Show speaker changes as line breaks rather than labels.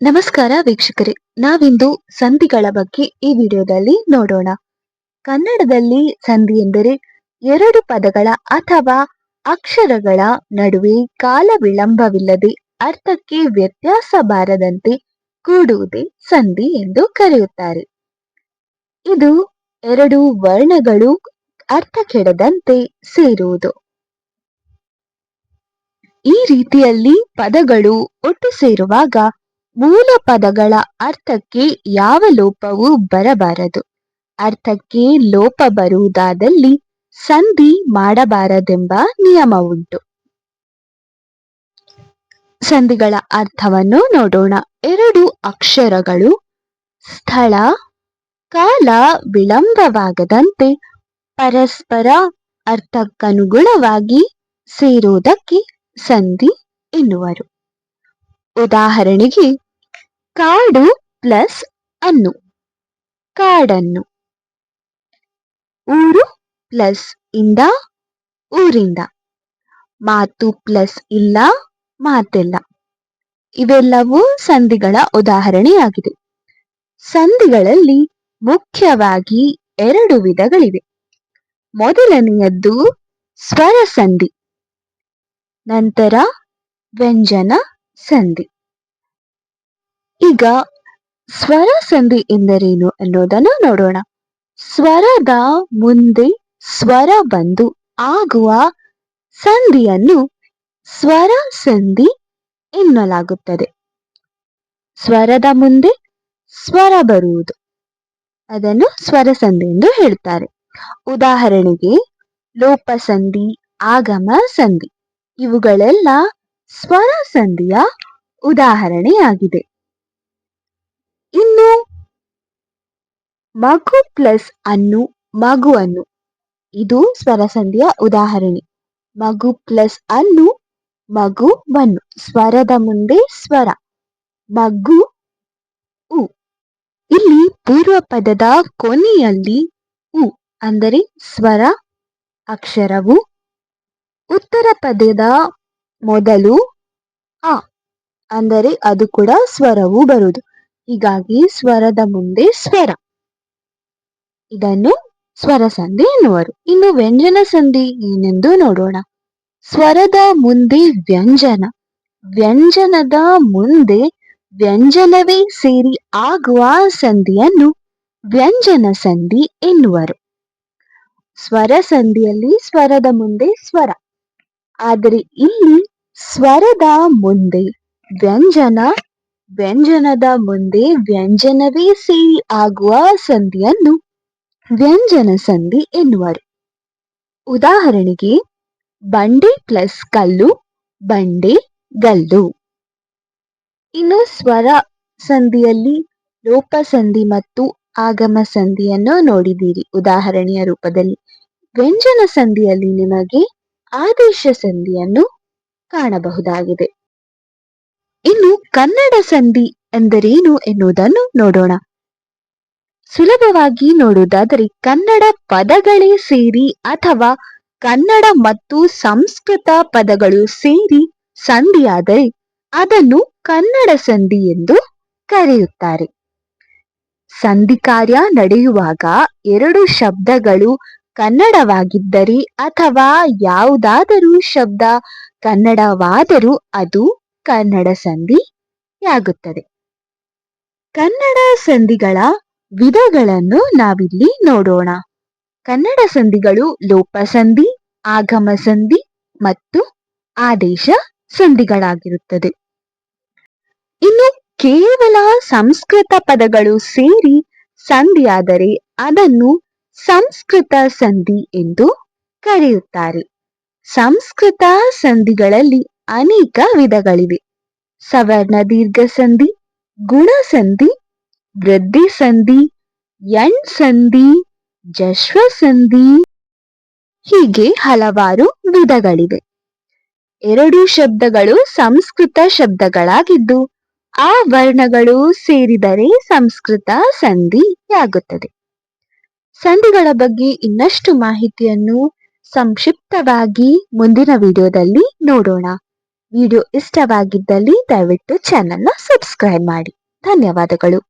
ನಮಸ್ಕಾರ ವೀಕ್ಷಕರೇ, ನಾವಿಂದು ಸಂಧಿಗಳ ಬಗ್ಗೆ ಈ ವಿಡಿಯೋದಲ್ಲಿ ನೋಡೋಣ. ಕನ್ನಡದಲ್ಲಿ ಸಂಧಿ ಎಂದರೆ ಎರಡು ಪದಗಳ ಅಥವಾ ಅಕ್ಷರಗಳ ನಡುವೆ ಕಾಲ ವಿಳಂಬವಿಲ್ಲದೆ ಅರ್ಥಕ್ಕೆ ವ್ಯತ್ಯಾಸ ಬಾರದಂತೆ ಕೂಡುವುದೇ ಸಂಧಿ ಎಂದು ಕರೆಯುತ್ತಾರೆ. ಇದು ಎರಡು ವರ್ಣಗಳು ಅರ್ಥ ಕೆಡದಂತೆ ಸೇರುವುದು. ಈ ರೀತಿಯಲ್ಲಿ ಪದಗಳು ಒಟ್ಟು ಸೇರುವಾಗ ಮೂಲ ಪದಗಳ ಅರ್ಥಕ್ಕೆ ಯಾವ ಲೋಪವೂ ಬರಬಾರದು. ಅರ್ಥಕ್ಕೆ ಲೋಪ ಬರುವುದಾದಲ್ಲಿ ಸಂಧಿ ಮಾಡಬಾರದೆಂಬ ನಿಯಮವುಂಟು. ಸಂಧಿಗಳ ಅರ್ಥವನ್ನು ನೋಡೋಣ. ಎರಡು ಅಕ್ಷರಗಳು ಸ್ಥಳ, ಕಾಲ, ವಿಳಂಬವಾಗದಂತೆ ಪರಸ್ಪರ ಅರ್ಥಕ್ಕನುಗುಣವಾಗಿ ಸೇರುವುದಕ್ಕೆ ಸಂಧಿ ಎನ್ನುವರು. ಉದಾಹರಣೆಗೆ ಕಾಡು ಪ್ಲಸ್ ಅನ್ನು. ಕಾಡನ್ನು. ಊರು ಪ್ಲಸ್ ಇಂದ ಊರಿಂದ. ಮಾತು ಪ್ಲಸ್ ಇಲ್ಲ, ಮಾತೆಲ್ಲ. ಇವೆಲ್ಲವೂ ಸಂಧಿಗಳ ಉದಾಹರಣೆಯಾಗಿದೆ. ಸಂಧಿಗಳಲ್ಲಿ ಮುಖ್ಯವಾಗಿ ಎರಡು ವಿಧಗಳಿವೆ. ಮೊದಲನೆಯದ್ದು ಸ್ವರ ಸಂಧಿ ನಂತರ ವ್ಯಂಜನ ಸಂಧಿ. ಈಗ ಸ್ವರ ಸಂಧಿ ಎಂದರೇನು ಅನ್ನೋದನ್ನ ನೋಡೋಣ. ಸ್ವರದ ಮುಂದೆ ಸ್ವರ ಬಂದು ಆಗುವ ಸಂಧಿಯನ್ನು ಸ್ವರ ಸಂಧಿ ಎನ್ನಲಾಗುತ್ತದೆ. ಸ್ವರದ ಮುಂದೆ ಸ್ವರ ಬರುವುದು. ಅದನ್ನು ಸ್ವರ ಸಂಧಿ ಎಂದು ಹೇಳ್ತಾರೆ. ಉದಾಹರಣೆಗೆ ಲೋಪ ಸಂಧಿ, ಆಗಮ ಸಂಧಿ ಇವುಗಳೆಲ್ಲ ಸ್ವರ ಸಂಧಿಯ ಉದಾಹರಣೆಯಾಗಿದೆ. ಇನ್ನು ಮಗು ಪ್ಲಸ್ ಅನ್ನು ಮಗುವನ್ನು ಇದು ಸ್ವರಸಂಧಿಯ ಉದಾಹರಣೆ. ಮಗು ಪ್ಲಸ್ ಅನ್ನು ಮಗುವನ್ನು ಸ್ವರದ ಮುಂದೆ ಸ್ವರ. ಮಗು ಉ. ಇಲ್ಲಿ ಪೂರ್ವ ಪದದ ಕೊನೆಯಲ್ಲಿ ಉ ಅಂದರೆ ಸ್ವರ, ಅಕ್ಷರವು. ಉತ್ತರ ಪದದ ಮೊದಲು ಅ ಅಂದರೆ ಅದು ಕೂಡ ಸ್ವರವು ಬರುವುದು. ಹೀಗಾಗಿ ಸ್ವರದ ಮುಂದೆ ಸ್ವರ. ಇದನ್ನು ಸ್ವರ ಸಂಧಿ ಎನ್ನುವರು. ಇನ್ನು ವ್ಯಂಜನ ಸಂಧಿ ಏನೆಂದು ನೋಡೋಣ. ಸ್ವರದ ಮುಂದೆ ವ್ಯಂಜನ. ವ್ಯಂಜನದ ಮುಂದೆ ವ್ಯಂಜನವೇ ಸೇರಿ ಆಗುವ ಸಂಧಿಯನ್ನು ವ್ಯಂಜನ ಸಂಧಿ ಎನ್ನುವರು. ಸ್ವರ ಸಂಧಿಯಲ್ಲಿ ಸ್ವರದ ಮುಂದೆ ಸ್ವರ. ಆದರೆ ಇಲ್ಲಿ ಸ್ವರದ ಮುಂದೆ ವ್ಯಂಜನ ವ್ಯಂಜನದ ಮುಂದೆ ವ್ಯಂಜನವೇ ಸೇರಿ ಆಗುವ ಸಂಧಿಯನ್ನು ವ್ಯಂಜನ ಸಂಧಿ ಎನ್ನುವರು. ಉದಾಹರಣೆಗೆ, ಬಂಡೆ ಪ್ಲಸ್ ಕಲ್ಲು, ಬಂಡೆ ಗಲ್ಲು. ಇನ್ನು ಸ್ವರ ಸಂಧಿಯಲ್ಲಿ ಲೋಪ ಸಂಧಿ ಮತ್ತು ಆಗಮ ಸಂಧಿಯನ್ನು ನೋಡಿದ್ದೀರಿ. ಉದಾಹರಣೆಯ ರೂಪದಲ್ಲಿ ವ್ಯಂಜನ ಸಂಧಿಯಲ್ಲಿ ನಿಮಗೆ ಆದೇಶ ಸಂಧಿಯನ್ನು ಕಾಣಬಹುದಾಗಿದೆ. ಇನ್ನು ಕನ್ನಡ ಸಂಧಿ ಎಂದರೇನು ಎನ್ನುವುದನ್ನು ನೋಡೋಣ. ಸುಲಭವಾಗಿ ನೋಡುವುದಾದರೆ ಕನ್ನಡ ಪದಗಳೇ ಸೇರಿ ಅಥವಾ ಕನ್ನಡ ಮತ್ತು ಸಂಸ್ಕೃತ ಪದಗಳು ಸೇರಿ ಸಂಧಿಯಾದರೆ ಅದನ್ನು ಕನ್ನಡ ಸಂಧಿ ಎಂದು ಕರೆಯುತ್ತಾರೆ. ಸಂಧಿ ಕಾರ್ಯ ನಡೆಯುವಾಗ ಎರಡು ಶಬ್ದಗಳು ಕನ್ನಡವಾಗಿದ್ದರೆ ಅಥವಾ ಯಾವುದಾದರೂ ಶಬ್ದ ಕನ್ನಡವಾದರೂ ಅದು ಕನ್ನಡ ಸಂಧಿಯಾಗುತ್ತದೆ ಕನ್ನಡ ಸಂಧಿಗಳ ವಿಧಗಳನ್ನು ನಾವಿಲ್ಲಿ ನೋಡೋಣ. ಕನ್ನಡ ಸಂಧಿಗಳು ಲೋಪ ಸಂಧಿ, ಆಗಮ ಸಂಧಿ ಮತ್ತು ಆದೇಶ ಸಂಧಿಗಳಾಗಿರುತ್ತದೆ. ಇನ್ನು ಕೇವಲ ಸಂಸ್ಕೃತ ಪದಗಳು ಸೇರಿ ಸಂಧಿಯಾದರೆ ಅದನ್ನು ಸಂಸ್ಕೃತ ಸಂಧಿ ಎಂದು ಕರೆಯುತ್ತಾರೆ. ಸಂಸ್ಕೃತ ಸಂಧಿಗಳಲ್ಲಿ ಅನೇಕ ವಿಧಗಳಿವೆ. ಸವರ್ಣ ದೀರ್ಘ ಸಂಧಿ, ಗುಣ ಸಂಧಿ, ವೃದ್ಧಿ ಸಂಧಿ ಎಣ್ ಸಂಧಿ, ಜಶ್ವ ಸಂಧಿ ಹೀಗೆ ಹಲವಾರು ವಿಧಗಳಿವೆ. ಎರಡು ಶಬ್ದಗಳು ಸಂಸ್ಕೃತ ಶಬ್ದಗಳಾಗಿದ್ದು, ಆ ವರ್ಣಗಳು ಸೇರಿದರೆ ಸಂಸ್ಕೃತ ಸಂಧಿಯಾಗುತ್ತದೆ. ಸಂಧಿಗಳ ಬಗ್ಗೆ ಇನ್ನಷ್ಟು ಮಾಹಿತಿಯನ್ನು ಸಂಕ್ಷಿಪ್ತವಾಗಿ ಮುಂದಿನ ವಿಡಿಯೋದಲ್ಲಿ ನೋಡೋಣ. ವಿಡಿಯೋ ಇಷ್ಟವಾಗಿದ್ದಲ್ಲಿ ದಯವಿಟ್ಟು ಚಾನೆಲ್ನ ಸಬ್ಸ್ಕ್ರೈಬ್ ಮಾಡಿ. ಧನ್ಯವಾದಗಳು.